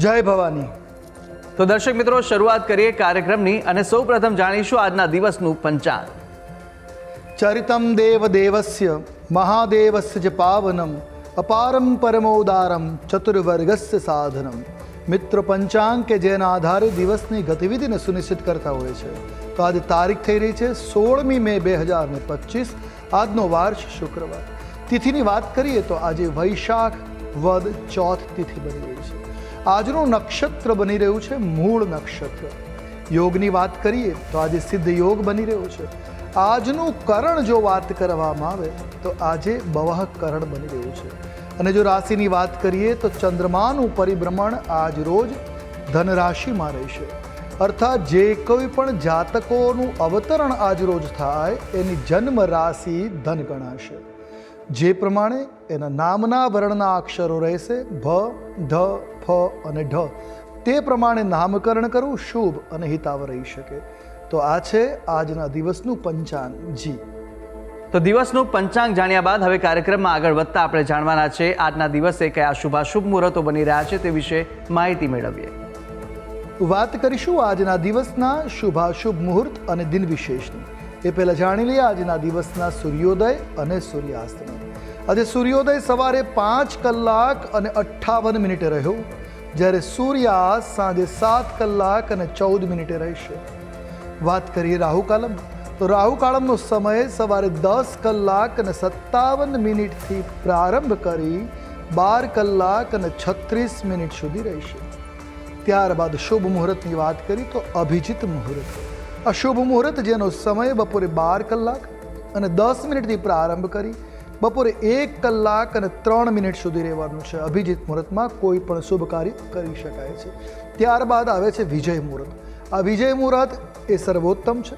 જય ભવાની. તો દર્શક મિત્રો શરૂઆત કરીએ કાર્યક્રમની અને સૌ પ્રથમ જાણીશું આજના દિવસનું પંચાંગ. ચરિતમ દેવ દેવસ્ય મહાદેવસ્ય જ પાવનમ અપારમ પરમોદારમ ચતુર્વર્ગસ્ય સાધનમ. મિત્ર પંચાંગ કે જેના આધારે દિવસની ગતિવિધિને સુનિશ્ચિત કરતા હોય છે. તો આજે તારીખ થઈ રહી છે સોળમી મે બે હજાર ને પચીસ આજનો વાર છે શુક્રવાર. તિથિની વાત કરીએ તો આજે વૈશાખ વદ ચોથ તિથિ બની રહી છે. આજનું નક્ષત્ર બની રહ્યું છે, મૂળ નક્ષત્ર. યોગની વાત કરીએ તો આજે સિદ્ધ યોગ બની રહ્યો છે. આજનું કરણ જો વાત કરવામાં આવે તો આજે બવાહ કરણ બની રહ્યું છે. અને જો રાશિની વાત કરીએ તો ચંદ્રમાનું પરિભ્રમણ આજ રોજ ધન રાશિમાં રહેશે. અર્થાત જે કોઈ પણ જાતકોનું અવતરણ આજ રોજ થાય, એની જન્મ રાશિ ધન ગણાશે. જે પ્રમાણે એના નામના વર્ણના અક્ષરો રહેશે, ભ, ઢ ફ અને ઢ. તે પ્રમાણે નામકરણ કરવું શુભ અને હિતાવ રહી શકે. તો આ છે આજના દિવસનું પંચાંગ જી. તો દિવસનું પંચાંગ જાણ્યા બાદ હવે કાર્યક્રમમાં આગળ વધતા આપણે જાણવાના છે આજના દિવસે કયા શુભાશુભ મુહૂર્તો બની રહ્યા છે તે વિશે માહિતી મેળવીએ. વાત કરીશું આજના દિવસના શુભાશુભ મુહૂર્ત અને દિન વિશેષની. એ પહેલાં જાણી લઈએ આજના દિવસના સૂર્યોદય અને સૂર્યાસ્તનો. આજે સૂર્યોદય સવારે પાંચ કલાક અને અઠ્ઠાવન મિનિટે રહ્યો, જ્યારે સૂર્યાસ્ત સાંજે સાત કલાક અને ચૌદ મિનિટે રહેશે. વાત કરીએ રાહુકાલમ તો રાહુકાળમનો સમય સવારે દસ કલાક અને સત્તાવન મિનિટથી પ્રારંભ કરી બાર કલાક અને છત્રીસ મિનિટ સુધી રહેશે. ત્યારબાદ શુભ મુહૂર્તની વાત કરી તો અભિજીત મુહૂર્ત. આ શુભ મુહૂર્ત જેનો સમય બપોરે બાર કલાક અને દસ મિનિટથી પ્રારંભ કરી બપોરે એક કલાક અને ત્રણ મિનિટ સુધી રહેવાનું છે. અભિજીત મુહૂર્તમાં કોઈ પણ શુભ કાર્ય કરી શકાય છે. ત્યારબાદ આવે છે વિજય મુહૂર્ત. આ વિજય મુહૂર્ત એ સર્વોત્તમ છે.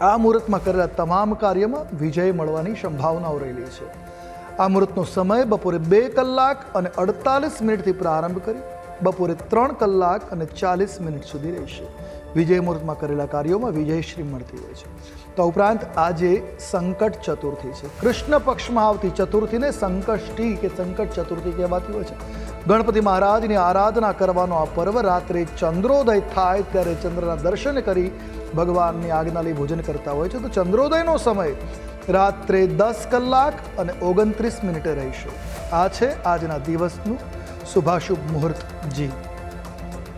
આ મુહૂર્તમાં કરેલા તમામ કાર્યમાં વિજય મળવાની સંભાવનાઓ રહેલી છે. આ મુહૂર્તનો સમય બપોરે બે કલાક અને અડતાલીસ મિનિટથી પ્રારંભ કરી બપોરે ત્રણ કલાક અને ચાલીસ મિનિટ સુધી રહેશે. વિજય મુહૂર્તમાં કરેલા કાર્યોમાં વિજયશ્રી મળતી હોય છે. તો ઉપરાંત આજે સંકટ ચતુર્થી છે. કૃષ્ણ પક્ષમાં આવતી ચતુર્થીને સંકષ્ટી કે સંકટ ચતુર્થી કહેવાતી હોય છે. ગણપતિ મહારાજની આરાધના કરવાનો આ પર્વ રાત્રે ચંદ્રોદય થાય ત્યારે ચંદ્રના દર્શન કરી ભગવાનની આજ્ઞા લઈ ભોજન કરતા હોય છે. તો ચંદ્રોદયનો સમય રાત્રે દસ કલાક અને ઓગણત્રીસ મિનિટે રહીશું. આ છે આજના દિવસનું શુભાશુભ મુહૂર્ત. જી.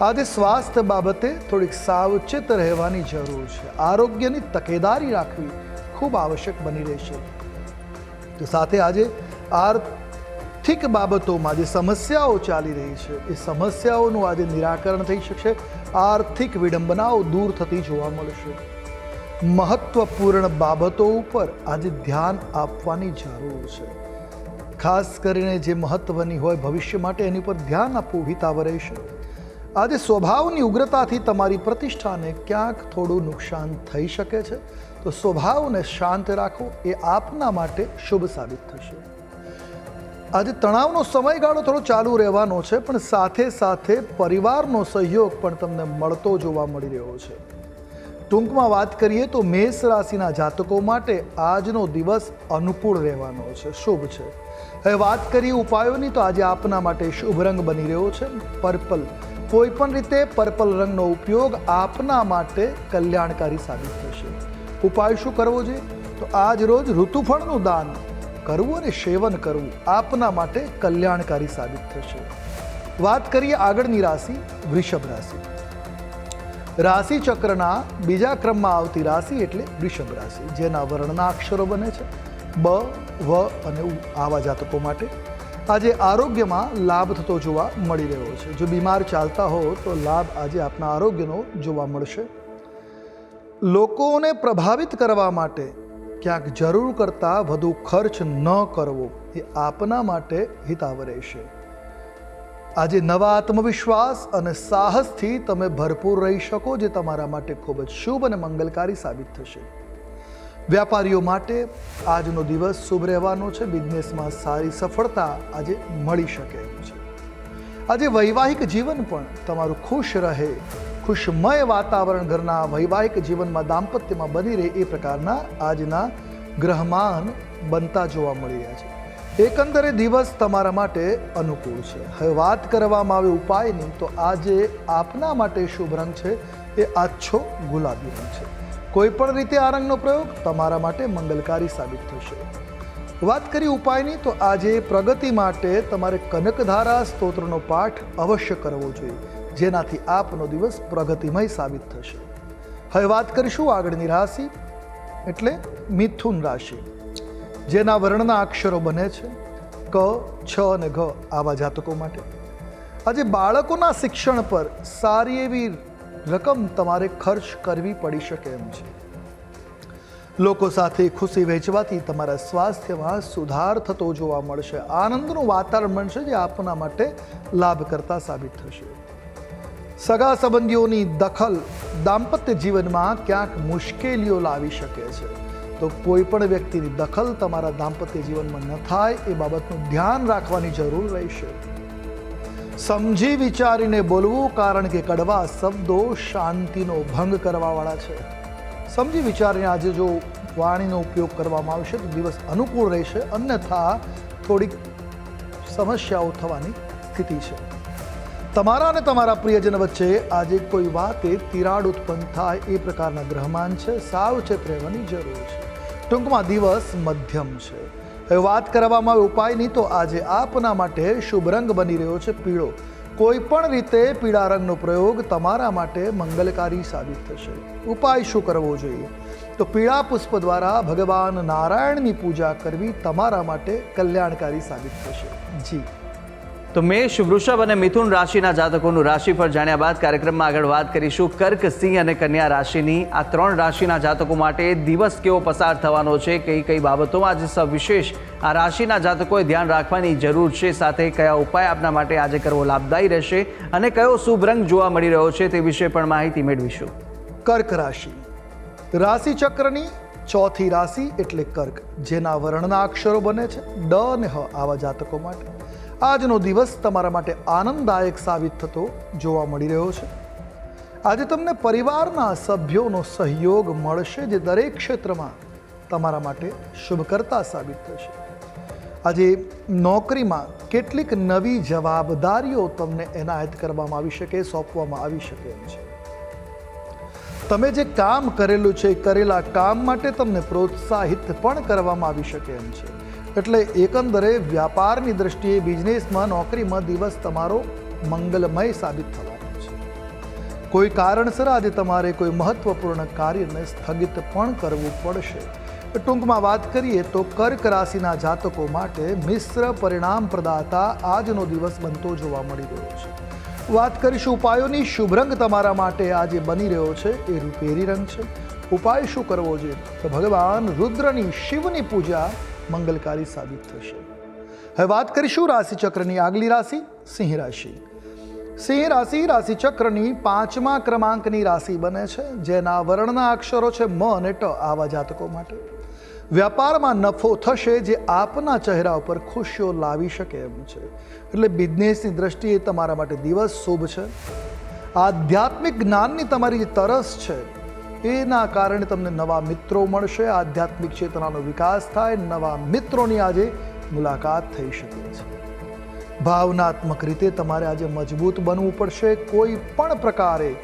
આજે સ્વાસ્થ્ય બાબતે થોડીક સાવચેત રહેવાની જરૂર છે. આરોગ્યની તકેદારી રાખવી ખૂબ આવશ્યક બની રહેશે. તો સાથે આજે આર્થિક બાબતોમાં જે સમસ્યાઓ ચાલી રહી છે, એ સમસ્યાઓનું આજે નિરાકરણ થઈ શકશે. આર્થિક વિડંબનાઓ દૂર થતી જોવા મળશે. મહત્વપૂર્ણ બાબતો ઉપર આજે ધ્યાન આપવાની જરૂર છે. ખાસ કરીને જે મહત્વની હોય ભવિષ્ય માટે એની પર ધ્યાન આપવું હિતાવ રહેશે. આજે સ્વભાવની ઉગ્રતાથી તમારી પ્રતિષ્ઠાને ક્યાંક થોડું નુકસાન થઈ શકે છે. તો સ્વભાવને શાંત રાખવો એ આપના માટે શુભ સાબિત થશે. આજે તણાવનો સમયગાળો થોડો ચાલુ રહેવાનો છે, પણ સાથે સાથે પરિવારનો સહયોગ પણ તમને મળતો જોવા મળી રહ્યો છે. ટૂંકમાં વાત કરીએ તો મેષ રાશિના જાતકો માટે આજનો દિવસ અનુકૂળ રહેવાનો છે, શુભ છે. હવે વાત કરીએ ઉપાયોની, તો આજે આપના માટે શુભ રંગ બની રહ્યો છે, પર્પલ. કોઈ પણ રીતે પર્પલ રંગનો ઉપયોગ આપના માટે કલ્યાણકારી સાબિત થશે. ઉપાય શું કરવો જોઈએ તો આજ રોજ ઋતુફળનું દાન કરવું અને સેવન કરવું આપના માટે કલ્યાણકારી સાબિત થશે. વાત કરીએ આગળની રાશિ, વૃષભ રાશિ. રાશિ ચક્રના બીજા ક્રમમાં આવતી રાશિ એટલે વૃષભ રાશિ, જેના વર્ણના અક્ષરો બને છે. બ, વ અને ઉ, આવા જાતકો માટે. આજે આરોગ્યમાં લાભ થતો જોવા મળી રહ્યો છે. જો બીમાર ચાલતા હો તો લાભ આજે આપના આરોગ્યનો જોવા મળશે. લોકોને પ્રભાવિત કરવા માટે ક્યાંક જરૂર કરતાં વધુ ખર્ચ ન કરવો એ આપના માટે હિતાવ રહેશે. આજે નવા આત્મવિશ્વાસ અને સાહસથી તમે ભરપૂર રહી શકો, જે તમારા માટે ખૂબ જ શુભ અને મંગલકારી સાબિત થશે. વ્યાપારીઓ માટે આજનો દિવસ શુભ રહેવાનો છે. બિઝનેસમાં સારી સફળતા આજે મળી શકે છે. આજે વૈવાહિક જીવન પણ તમારું ખુશ રહે. ખુશમય વાતાવરણ ઘરના વૈવાહિક જીવનમાં દાંપત્યમાં બની રહે એ પ્રકારના આજના ગ્રહમાન બનતા જોવા મળી રહ્યા છે. એકંદરે દિવસ તમારા માટે અનુકૂળ છે. હવે વાત કરવામાં આવે ઉપાયની, તો આજે આપના માટે શુભ રંગ છે એ આછો ગુલાબી રંગ છે. કોઈ પણ રીતે આ રંગનો પ્રયોગ તમારા માટે મંગલકારી સાબિત થશે. વાત કરી ઉપાયની, તો આજે પ્રગતિ માટે તમારે કનકધારા સ્તોત્રનો પાઠ અવશ્ય કરવો જોઈએ, જેનાથી આપનો દિવસ પ્રગતિમય સાબિત થશે. હવે વાત કરીશું આગળની રાશિ, એટલે મિથુન રાશિ, જેના વર્ણના અક્ષરો બને છે, ક, છ અને ઘ, આવા જાતકો માટે. આજે બાળકોના શિક્ષણ પર સારી એવી રકમ તમારે ખર્ચ કરવી પડી શકે એમ છે. લોકો સાથે ખુશી વહેંચવાથી તમારા સ્વાસ્થ્યમાં સુધાર થતો જોવા મળશે. આનંદનું વાતાવરણ બનશે જે આપના માટે લાભકર્તા સાબિત થશે. સગા સંબંધીઓની દખલ દાંપત્ય જીવનમાં ક્યાંક મુશ્કેલીઓ લાવી શકે છે. તો કોઈ પણ વ્યક્તિની દખલ તમારા દાંપત્ય જીવનમાં ન થાય એ બાબતનું ધ્યાન રાખવાની જરૂર રહેશે. સમજી વિચારીને બોલવું કારણ કે કડવા શબ્દો શાંતિનો ભંગ કરવાવાળા છે. સમજી વિચારીને આજે જો વાણીનો ઉપયોગ કરવામાં આવશે તો દિવસ અનુકૂળ રહેશે, અન્યથા થોડીક સમસ્યાઓ થવાની સ્થિતિ છે. તમારા અને તમારા પ્રિયજન વચ્ચે આજે કોઈ વાતે તિરાડ ઉત્પન્ન થાય એ પ્રકારના ગ્રહમાન છે. સાવચેત રહેવાની જરૂર છે. ટૂંકમાં દિવસ મધ્યમ છે. હવે વાત કરવામાં આવે ઉપાયની, તો આજે આપના માટે શુભ રંગ બની રહ્યો છે પીળો. કોઈ પણ રીતે પીળા રંગનો પ્રયોગ તમારા માટે મંગલકારી સાબિત થશે. ઉપાય શું કરવો જોઈએ? તો પીળા પુષ્પ દ્વારા ભગવાન નારાયણની પૂજા કરવી તમારા માટે કલ્યાણકારી સાબિત થશે. જી. તો મેષ, વૃષભ અને મિથુન રાશિના જાતકોનું રાશિફળ જાણ્યા બાદ કાર્યક્રમમાં આગળ વાત કરીશું. કર્ક, સિંહ અને કન્યા રાશિની આ ત્રણ રાશિના જાતકો માટે દિવસ કેવો પસાર થવાનો છે કઈ કઈ બાબતોમાં આજે સવિશેષ આ રાશિના જાતકોએ ધ્યાન રાખવાની જરૂર છે. સાથે કયા ઉપાય આપના માટે આજે કરવો લાભદાયી રહેશે અને કયો શુભ રંગ જોવા મળી રહ્યો છે તે વિશે પણ માહિતી મેળવીશું. કર્ક રાશિ. રાશિ ચક્રની ચોથી રાશિ એટલે કર્ક, જેના વર્ણના અક્ષરો બને છે. ડ અને હ આવા જાતકો માટે. આજનો દિવસ તમારા માટે આનંદદાયક સાબિત થતો જોવા મળી રહ્યો છે. આજે તમને પરિવારના સભ્યોનો સહયોગ મળશે, જે દરેક ક્ષેત્રમાં તમારા માટે શુભકર્તા સાબિત થશે. આજે નોકરીમાં કેટલીક નવી જવાબદારીઓ તમને એનાયત કરવામાં આવી શકે, સોંપવામાં આવી શકે એમ છે. તમે જે કામ કરેલું છે, કરેલા કામ માટે તમને પ્રોત્સાહિત પણ કરવામાં આવી શકે એમ છે. એટલે એકંદરે વ્યાપારની દ્રષ્ટિએ બિઝનેસમાં નોકરીમાં દિવસ તમારો મંગલમય સાબિત થવાનો છે. કોઈ કારણસર આજે તમારે કોઈ મહત્વપૂર્ણ કાર્યને સ્થગિત પણ કરવું પડશે. ટૂંકમાં વાત કરીએ તો કર્ક રાશિના જાતકો માટે મિશ્ર પરિણામ પ્રદાતા આજનો દિવસ બનતો જોવા મળી રહ્યો છે. વાત કરીશું ઉપાયોની. શુભ રંગ તમારા માટે આજે બની રહ્યો છે. એ રૂપેરી રંગ છે. ઉપાય શું કરવો જોઈએ? તો ભગવાન રુદ્રની શિવની પૂજા મંગલકારી સાબિત થશે. હવે વાત કરીશું રાશિ ચક્રની આગલી રાશિ, સિંહ રાશિ. સિંહ રાશિ રાશિ ચક્રની પાંચમા ક્રમાંકની રાશિ બને છે. જેના વર્ણના અક્ષરો છે મ અને ટ આવા જાતકો માટે. વ્યાપારમાં નફો થશે જે આપના ચહેરા ઉપર ખુશીઓ લાવી શકે એમ છે. એટલે બિઝનેસની દ્રષ્ટિએ તમારા માટે દિવસ શુભ છે. આધ્યાત્મિક જ્ઞાનની તમારી જે તરસ છે, એના કારણે તમને નવા મિત્રો મળશે. આધ્યાત્મિક ચેતનાનો વિકાસ થાય. નવા મિત્રોની આજે મુલાકાત થઈ શકે છે. ભાવનાત્મક રીતે તમારે આજે મજબૂત બનવું પડશે. કોઈ પણ પ્રકારે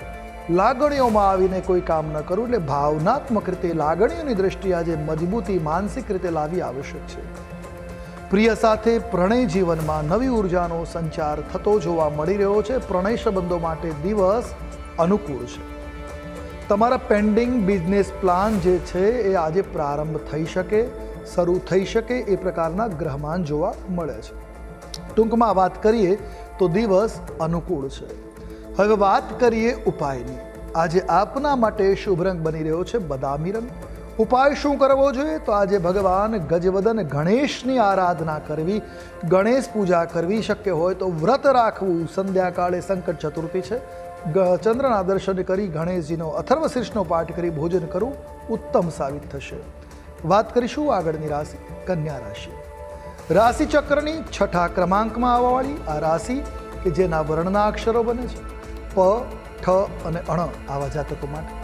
લાગણીઓમાં આવીને કોઈ કામ ન કરવું એટલે ભાવનાત્મક રીતે લાગણીઓની દ્રષ્ટિએ આજે મજબૂતી માનસિક રીતે લાવી આવશ્યક છે. પ્રિય સાથે પ્રણય જીવનમાં નવી ઉર્જાનો સંચાર થતો જોવા મળી રહ્યો છે. પ્રણય સંબંધો માટે દિવસ અનુકૂળ છે. તમારા પેન્ડિંગ બિઝનેસ પ્લાન જે છે એ આજે પ્રારંભ થઈ શકે, શરૂ થઈ શકે એ પ્રકારના ગ્રહમાન જોવા મળે છે. ટૂંકમાં વાત કરીએ તો દિવસ અનુકૂળ છે. હવે વાત કરીએ ઉપાયની. આજે આપના માટે શુભ રંગ બની રહ્યો છે બદામી રંગ. ઉપાય શું કરવો જોઈએ? તો આજે ભગવાન ગજવદન ગણેશની આરાધના કરવી. ગણેશ પૂજા કરવી શક્ય હોય તો વ્રત રાખવું. સંધ્યાકાળે સંકટ ચતુર્થી છે. ચંદ્રના દર્શન કરી ગણેશજીનો અથર્વશીર્ષનો પાઠ કરી ભોજન કરવું ઉત્તમ સાબિત થશે. વાત કરીશું આગળની રાશિ, કન્યા રાશિ. રાશિ ચક્રની છઠ્ઠા ક્રમાંકમાં આવવાવાળી આ રાશિ કે જેના વર્ણના અક્ષરો બને છે. પ, ઠ અને અણ આવા જાતકો માટે.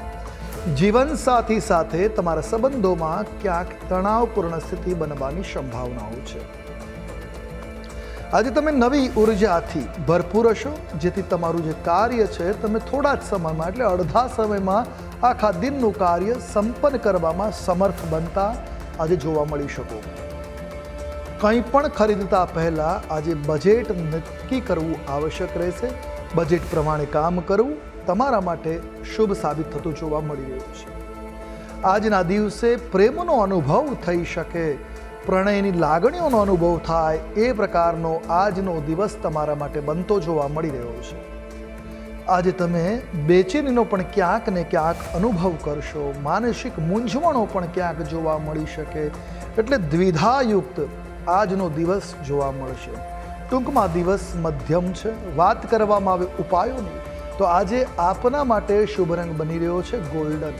જીવન સાથી સાથે તમારા સંબંધોમાં ક્યાંક તણાવપૂર્ણ સ્થિતિ બનવાની સંભાવનાઓ છે. આજે તમે નવી ઉર્જાથી ભરપૂર હશો, જેથી તમારું જે કાર્ય છે તમે થોડા જ સમયમાં, એટલે અડધા સમયમાં આખા દિનનું કાર્ય સંપન્ન કરવામાં સમર્થ બનતા આજે જોવા મળી શકો. કંઈ પણ ખરીદતા પહેલાં આજે બજેટ નક્કી કરવું આવશ્યક રહેશે. બજેટ પ્રમાણે કામ કરવું તમારા માટે શુભ સાબિત થતું જોવા મળી રહ્યું છે. આજના દિવસે પ્રેમનો અનુભવ થઈ શકે, પ્રણયની લાગણીઓનો અનુભવ થાય એ પ્રકારનો આજનો દિવસ તમારા માટે બનતો જોવા મળી રહ્યો છે. આજે તમે બેચેનીનો પણ ક્યાંક ને ક્યાંક અનુભવ કરશો, માનસિક મૂંઝવણો પણ ક્યાંક જોવા મળી શકે, એટલે દ્વિધાયુક્ત આજનો દિવસ જોવા મળશે. ટૂંકમાં દિવસ મધ્યમ છે. વાત કરવામાં આવે ઉપાયોની, તો આજે આપના માટે શુભ રંગ બની રહ્યો છે ગોલ્ડન.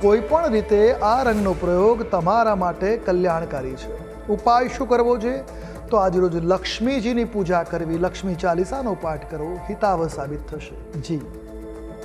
કોઈ પણ રીતે આ રંગનો પ્રયોગ તમારા માટે કલ્યાણકારી છે. ઉપાય શું કરવો જોઈએ તો આજરોજ લક્ષ્મીજીની પૂજા કરવી, લક્ષ્મી ચાલીસાનો પાઠ કરવો હિતાવ સાબિત થશે. જી.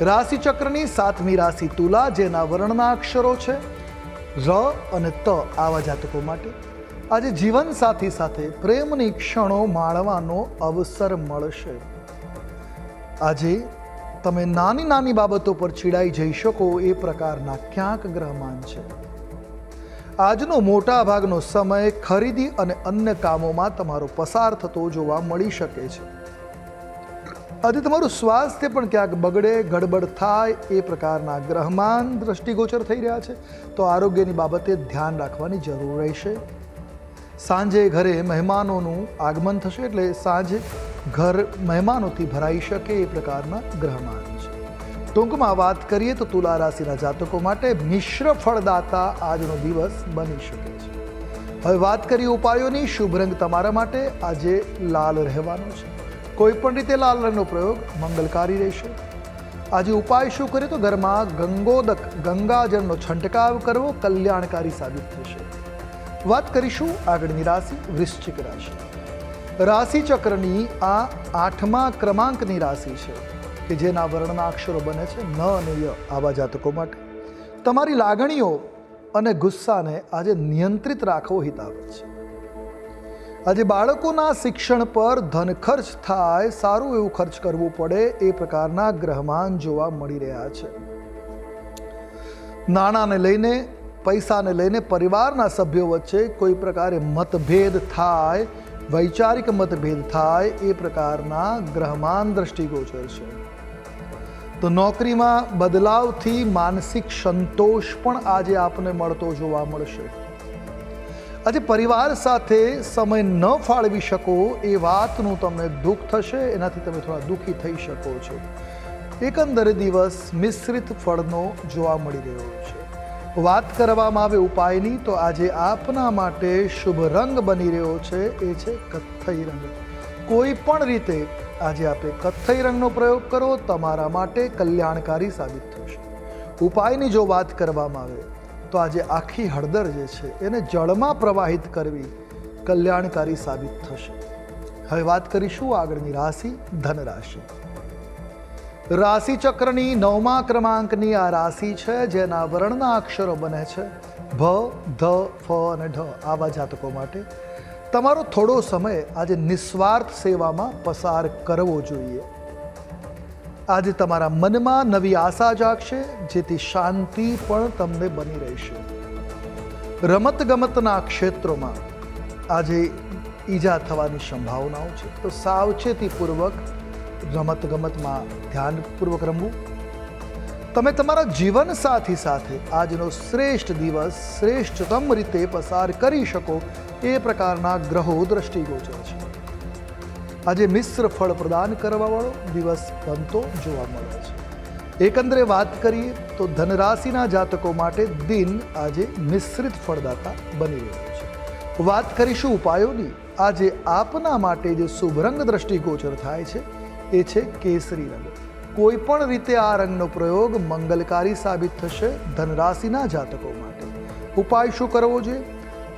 રાશિ ચક્રની સાતમી રાશિ તુલા, જેના વર્ણના અક્ષરો છે ર અને ત આવા જાતકો માટે. આજે જીવન સાથી સાથે પ્રેમની ક્ષણો માણવાનો અવસર મળશે. આજે તમે નાની નાની બાબતો પર ચીડાઈ જઈ શકો એ પ્રકારના ક્યાંક ગ્રહમાન છે. આજનો મોટા ભાગનો સમય ખરીદી અને અન્ય કામોમાં તમારો પસાર થતો જોવા મળી શકે છે. આજે તમારું સ્વાસ્થ્ય પણ ક્યાંક બગડે, ગડબડ થાય એ પ્રકારના ગ્રહમાન દ્રષ્ટિગોચર થઈ રહ્યા છે. તો આરોગ્યની બાબતે ધ્યાન રાખવાની જરૂર રહેશે. સાંજે ઘરે મહેમાનોનું આગમન થશે એટલે સાંજે ઘર મહેમાનોથી ભરાઈ શકે એ પ્રકારના ગ્રહમાન છે. ટૂંકમાં વાત કરીએ તો તુલા રાશિના જાતકો માટે મિશ્ર ફળદાતા આજનો દિવસ બની શકે છે. હવે વાત કરીએ ઉપાયોની. શુભ રંગ તમારા માટે આજે લાલ રહેવાનો છે. કોઈ પણ રીતે લાલ રંગનો પ્રયોગ મંગલકારી રહેશે. આજે ઉપાય શું કરીએ તો ઘરમાં ગંગોદક ગંગાજળનો છંટકાવ કરવો કલ્યાણકારી સાબિત થશે. વાત કરીશું આગળની રાશિ વૃશ્ચિક રાશિ. રાશિ ચક્રની આ આઠમા ક્રમાંકની રાશિ છે, કે જેના વર્ણના અક્ષરો બને છે ન અને ય આવા જાતકો માટે. તમારી લાગણીઓ અને ગુસ્સાને આજે નિયંત્રિત રાખવો હિતાવહ છે. આજે બાળકોના શિક્ષણ પર ધન ખર્ચ થાય, સારું એવું ખર્ચ કરવું પડે એ પ્રકારના ગ્રહમાન જોવા મળી રહ્યા છે. નાણાંને લઈને, પૈસાને લઈને પરિવારના સભ્યો વચ્ચે કોઈ પ્રકારે મતભેદ થાય, વૈચારિક મતભેદ થાય એ પ્રકારના ગ્રહમાન દ્રષ્ટિગોચર છે. તો નોકરીમાં બદલાવથી માનસિક સંતોષ પણ આજે આપને મળતો જોવા મળશે. આજે પરિવાર સાથે સમય ન ફાળવી શકો એ વાતનું તમને દુઃખ થશે, એનાથી તમે થોડા દુઃખી થઈ શકો છો. એકંદરે દિવસ મિશ્રિત ફળનો જોવા મળી રહ્યો છે. વાત કરવામાં આવે ઉપાયની, તો આજે આપના માટે શુભ રંગ બની રહ્યો છે, એ છે કથ્થઈ રંગ. કોઈ પણ રીતે આજે આપે કથ્થઈ રંગનો પ્રયોગ કરો, તમારા માટે કલ્યાણકારી સાબિત થશે. ઉપાયની જો વાત કરવામાં આવે તો આજે આખી હળદર જે છે એને જળમાં પ્રવાહિત કરવી કલ્યાણકારી સાબિત થશે. હવે વાત કરીશું આગળની રાશિ ધનરાશિ. રાશિ ચક્રની નવમા ક્રમાંકની આ રાશિ છે, જેના વર્ણના અક્ષરો બને છે ભ, ધ, ફ અને ઢ. આવા જાતકો માટે તમારો થોડો સમય આજે નિસ્વાર્થ સેવામાં પસાર કરવો જોઈએ. આજે તમારા મનમાં નવી આશા જાગશે, જેથી શાંતિ પણ તમને બની રહેશે. રમત ગમતના ક્ષેત્રોમાં આજે ઈજા થવાની સંભાવનાઓ છે. તો સાવચેતીપૂર્વક રમત ગમતમાં ધ્યાનપૂર્વક રમવું. તમે તમારા જીવન સાથી સાથે આજનો શ્રેષ્ઠ દિવસ, શ્રેષ્ઠતમ રીતે પસાર કરી શકો એ પ્રકારના ગ્રહો દ્રષ્ટિગોચર છે. આજે મિશ્ર ફળ પ્રદાન કરવાવાળો દિવસ બનતો જોવા મળે છે. એકંદરે વાત કરીએ તો ધનરાશિના જાતકો માટે દિન આજે મિશ્રિત ફળદાતા બની રહ્યો છે. વાત કરીશું ઉપાયોની. આજે આપના માટે જે શુભ રંગ દ્રષ્ટિગોચર થાય છે, એ છે કેસરી રંગ. કોઈ પણ રીતે આ રંગનો પ્રયોગ મંગલકારી સાબિત થશે ધનરાશિના જાતકો માટે. ઉપાય શું કરવો જોઈએ?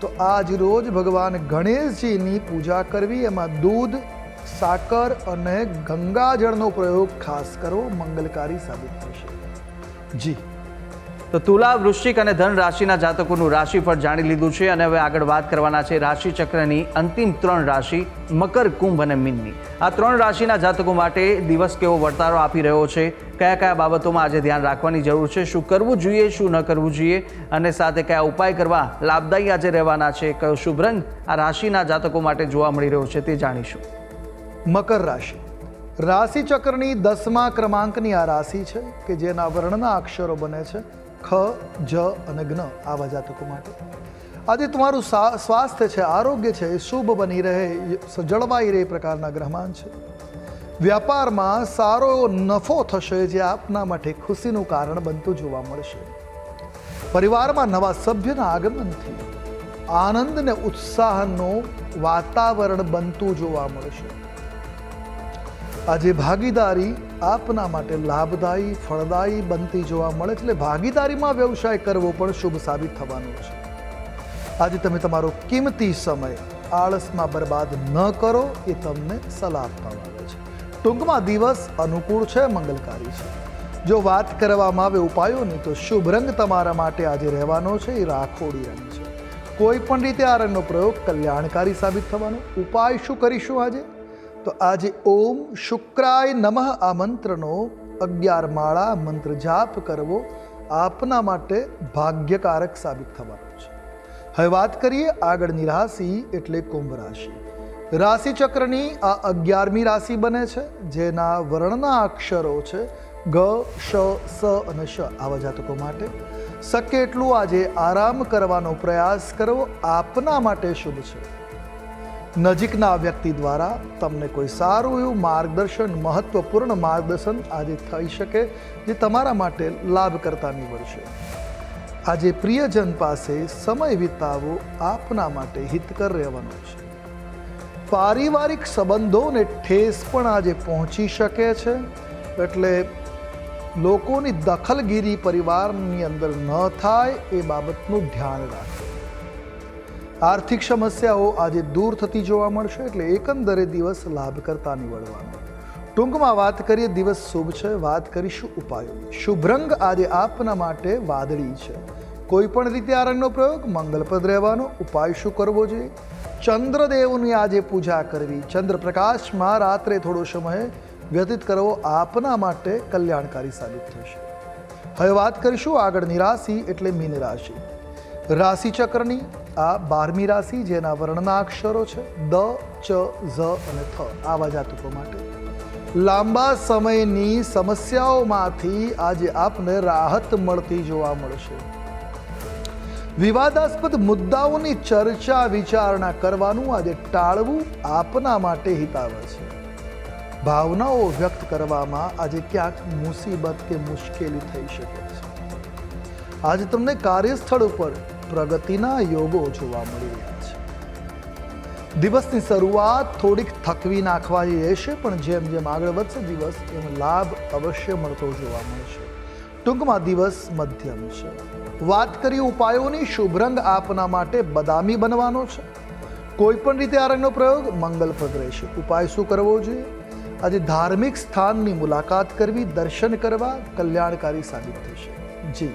તો આજ રોજ ભગવાન ગણેશજીની પૂજા કરવી, એમાં દૂધ સાકર અને ગંગાજળનો પ્રયોગ ખાસ કરવો મંગલકારી સાબિત થશે. જી. તો તુલા, વૃશ્ચિક અને ધન રાશિના જાતકોનું રાશિફળ જાણી લીધું છે અને હવે આગળ વાત કરવાના છે રાશિ ચક્રની અંતિમ ત્રણ રાશિ, મકર, કુંભ અને મીનની. આ ત્રણ રાશિના જાતકો માટે દિવસ કેવો વર્તારો આપી રહ્યો છે? કયા કયા બાબતોમાં આજે ધ્યાન રાખવાની જરૂર છે? શું કરવું જોઈએ, શું ન કરવું જોઈએ? અને સાથે કયા ઉપાય કરવા લાભદાયી આજે રહેવાના છે? કયો શુભ રંગ આ રાશિના જાતકો માટે જોવા મળી રહ્યો છે તે જાણીશું. મકર રાશિ. રાશિ ચક્રની દસમા ક્રમાંકની આ રાશિ છે કે જેના વર્ણના અક્ષરો બને છે ખ, જ અને જ્ઞ આવા જાતકો માટે. આજે તમારું સ્વાસ્થ્ય છે, આરોગ્ય છે, એ શુભ બની રહે જળવાઈ રહે પ્રકારના ગ્રહમાન છે. વ્યાપારમાં સારો એવો નફો થશે જે આપના માટે ખુશીનું કારણ બનતું જોવા મળશે. પરિવારમાં નવા સભ્યના આગમનથી આનંદ ને ઉત્સાહનું વાતાવરણ બનતું જોવા મળશે. આજે ભાગીદારી આપના માટે લાભદાયી, ફળદાયી બનતી જોવા મળે એટલે ભાગીદારીમાં વ્યવસાય કરવો પણ શુભ સાબિત થવાનો છે. આજે તમે તમારો કિંમતી સમય આળસમાં બરબાદ ન કરો એ તમને સલાહ આપવામાં આવે છે. ટૂંકમાં દિવસ અનુકૂળ છે, મંગલકારી છે. જો વાત કરવામાં આવે ઉપાયોની, તો શુભ રંગ તમારા માટે આજે રહેવાનો છે, એ રાખોડી રંગ છે. કોઈ પણ રીતે આ રંગનો પ્રયોગ કલ્યાણકારી સાબિત થવાનો. ઉપાય શું કરીશું આજે? તો આજે ઓમ શુક્રાય નમઃ આ મંત્રનો અગિયાર માળા મંત્ર જાપ કરવો આપના માટે ભાગ્યકારક સાબિત થવાનો છે. હવે વાત કરીએ આગળની રાશિ એટલે કુંભ રાશિ. રાશિ ચક્રની આ અગિયારમી રાશિ બને છે, જેના વર્ણના અક્ષરો છે ગ, શ, સ અને શ આવા જાતકો માટે. શક્ય એટલું આજે આરામ કરવાનો પ્રયાસ કરવો આપના માટે શુભ છે. નજીકના વ્યક્તિ દ્વારા તમને કોઈ સારું એવું માર્ગદર્શન, મહત્વપૂર્ણ માર્ગદર્શન આજે થઈ શકે જે તમારા માટે લાભકર્તા નીવડશે આજે પ્રિયજન પાસે સમય વિતાવવો આપના માટે હિતકર રહેવાનો છે. પારિવારિક સંબંધોને ઠેસ પણ આજે પહોંચી શકે છે, એટલે લોકોની દખલગીરી પરિવારની અંદર ન થાય એ બાબતનું ધ્યાન રાખો આર્થિક સમસ્યાઓ આજે દૂર થતી જોવા મળશે એટલે એકંદરે દિવસ લાભ કરતા નીવડવાનો. ટૂંકમાં વાત કરીએ દિવસ શુભ છે, વાત કરીશું ઉપાયોની શુભ રંગ આજે આપના માટે વાદળી છે. કોઈ પણ રીતે આ રંગનો પ્રયોગ મંગલપ્રદ રહેવાનો, ઉપાય શું કરવો જોઈએ? ચંદ્રદેવની આજે પૂજા કરવી. ચંદ્રપ્રકાશમાં રાત્રે થોડો સમય વ્યતીત કરવો આપના માટે કલ્યાણકારી સાબિત થશે. હવે વાત કરીશું આગળની રાશિ એટલે મીન રાશિ. રાશિ આ બારમી રાશિ, જેના વર્ણના અક્ષરો છે, દ, ચ, ઝ અને થ. આવા જાતકો માટે. લાંબા સમયની સમસ્યાઓમાંથી આજે આપને રાહત મળતી જોવા મળશે. વિવાદાસ્પદ મુદ્દાઓની ચર્ચા, વિચારણા કરવાનું આજે ટાળવું આપના માટે હિતાવહ છે. ભાવનાઓ વ્યક્ત કરવામાં આજે ક્યાંક મુસીબત કે મુશ્કેલી થઈ શકે છે. આજે તમને કાર્યસ્થળ ઉપર પ્રગતિના યોગો જોવા મળી રહ્યા છે. દિવસની શરૂઆત થોડીક થકવી નાખવાની રહેશે, પણ જેમ જેમ આગળ વધશે દિવસ, એમ લાભ અવશ્ય મળતો જોવા મળશે. ટૂંકમાં દિવસ મધ્યમ છે. વાત કરીએ ઉપાયોની, શુભ રંગ આપના માટે બદામી બનવાનો છે. કોઈ પણ રીતે આ રંગનો પ્રયોગ મંગલપ્રદ રહેશે. ઉપાય શું કરવો જોઈએ? આજે ધાર્મિક સ્થાનની મુલાકાત કરવી, દર્શન કરવા કલ્યાણકારી સાબિત થશે. જી.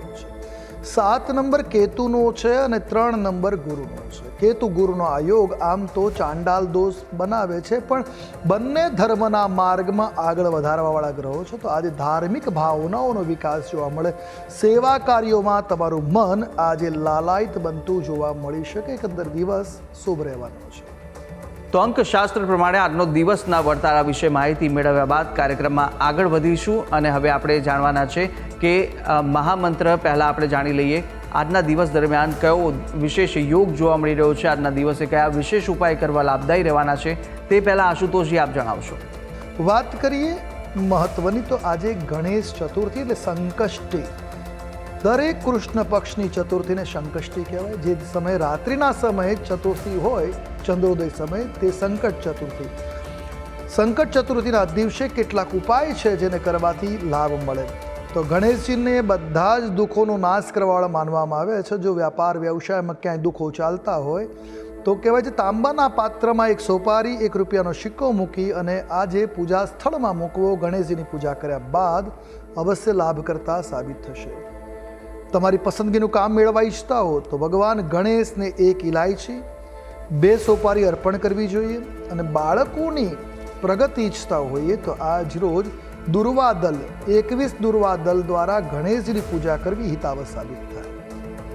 સાત નંબર કેતુનો છે અને ત્રણ નંબર ગુરુનો છે. કેતુ ગુરુનો આ યોગ આમ તો ચાંડાલ દોષ બનાવે છે, પણ બંને ધર્મના માર્ગમાં આગળ વધારવાવાળા ગ્રહો છે. તો આજે ધાર્મિક ભાવનાઓનો વિકાસ જોવા મળે. સેવા કાર્યોમાં તમારું મન આજે લાલાયિત બનતું જોવા મળી શકે. એકંદર દિવસ શુભ રહેવાનો છે. તો અંકશાસ્ત્ર પ્રમાણે આજનો દિવસના વર્તારા વિશે માહિતી મેળવ્યા બાદ કાર્યક્રમમાં આગળ વધીશું અને હવે આપણે જાણવાના છે કે મહામંત્ર પહેલાં આપણે જાણી લઈએ. આજના દિવસ દરમિયાન કયો વિશેષ યોગ જોવા મળી રહ્યો છે? આજના દિવસે કયા વિશેષ ઉપાય કરવા લાભદાયી રહેવાના છે? તે પહેલાં આશુતોષજી આપ જણાવશો. વાત કરીએ મહત્વની તો આજે ગણેશ ચતુર્થી એટલે સંકષ્ટી. દરેક કૃષ્ણ પક્ષની ચતુર્થીને સંકષ્ટી કહેવાય. જે સમયે રાત્રિના સમયે ચતુર્થી હોય ચંદ્રોદય સમયે તે સંકટ ચતુર્થી. સંકટ ચતુર્થીના દિવસે કેટલાક ઉપાય છે જેને કરવાથી લાભ મળે. તો ગણેશજીને બધા જ દુઃખોનો નાશ કરવાવાળા માનવામાં આવે છે. જો વ્યાપાર, વ્યવસાયમાં ક્યાંય દુઃખો ચાલતા હોય, તો કહેવાય છે તાંબાના પાત્રમાં એક સોપારી, એક રૂપિયાનો સિક્કો મૂકી અને આ જે પૂજા સ્થળમાં મૂકવો. ગણેશજીની પૂજા કર્યા બાદ અવશ્ય લાભકર્તા સાબિત થશે. તમારી પસંદગીનું કામ મેળવવા ઈચ્છતા હો તો ભગવાન ગણેશને એક ઇલાયચી બે સોપારી અર્પણ કરવી જોઈએ અને બાળકોની પ્રગતિ ઈચ્છતા હોઈએ તો આજ રોજ દુર્વા દલ એકવીસ દુર્વા દલ દ્વારા ગણેશજીની પૂજા કરવી હિતાવહ સાબિત થાય.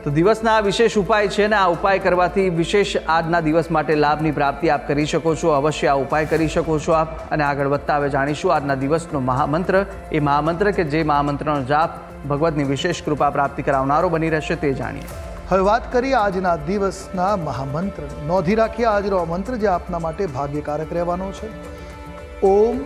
તો દિવસના આ વિશેષ ઉપાય છે ને આ ઉપાય કરવાથી વિશેષ આજના દિવસ માટે લાભની પ્રાપ્તિ આપ કરી શકો છો, અવશ્ય આ ઉપાય કરી શકો છો આપ અને આગળ વધતા હવે જાણીશું આજના દિવસનો મહામંત્ર. એ મહામંત્ર કે જે મહામંત્રનો જાપ ભગવતની વિશેષ કૃપા પ્રાપ્તિ કરાવનારો બની રહેશે તે જાણીએ. હવે વાત કરીએ આજના દિવસના મહામંત્ર. નોંધી રાખીએ આજનો મંત્ર જે આપના માટે ભાગ્યકારક રહેવાનો છે. ઓમ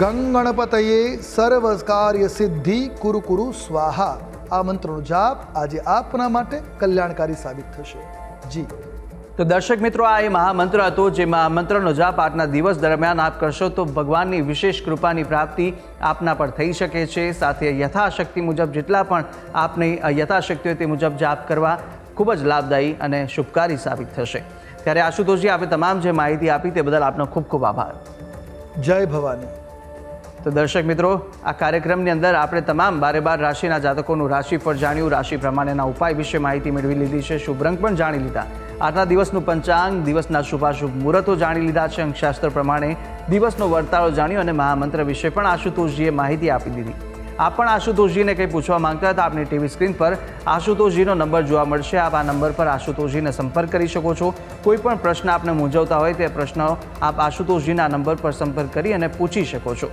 ગંગણપતયે સર્વકાર્ય સિદ્ધિ કુરુ કુરુ સ્વાહા. આ મંત્રનો જાપ આજે આપના માટે કલ્યાણકારી સાબિત થશે. જી. તો દર્શક મિત્રો આ એ મહામંત્ર હતો જે મહામંત્રનો જાપ આજના દિવસ દરમિયાન આપ કરશો તો ભગવાનની વિશેષ કૃપાની પ્રાપ્તિ આપના પર થઈ શકે છે. સાથે યથાશક્તિ મુજબ જેટલા પણ આપની યથાશક્તિ હોય તે મુજબ જાપ કરવા ખૂબ જ લાભદાયી અને શુભકારી સાબિત થશે. ત્યારે આશુતોષજી આપે તમામ જે માહિતી આપી તે બદલ આપનો ખૂબ ખૂબ આભાર. જય ભવાની. તો દર્શક મિત્રો આ કાર્યક્રમની અંદર આપણે તમામ બારે બાર રાશિના જાતકોનું રાશિફળ જાણ્યું. રાશિ પ્રમાણેના ઉપાય વિશે માહિતી મેળવી લીધી છે. શુભ રંગ પણ જાણી લીધા. આજના દિવસનું પંચાંગ, દિવસના શુભાશુભ મુહૂર્તો જાણી લીધા છે. અંકશાસ્ત્ર પ્રમાણે દિવસનો વર્તારો જાણ્યો અને મહામંત્ર વિશે પણ આશુતોષજીએ માહિતી આપી દીધી. આપ પણ આશુતોષજીને કંઈ પૂછવા માંગતા હતા આપની ટીવી સ્ક્રીન પર આશુતોષજીનો નંબર જોવા મળશે. આપ આ નંબર પર આશુતોષજીને સંપર્ક કરી શકો છો. કોઈ પણ પ્રશ્ન આપને મૂંઝવતા હોય તે પ્રશ્નો આપ આશુતોષજીના નંબર પર સંપર્ક કરી અને પૂછી શકો છો.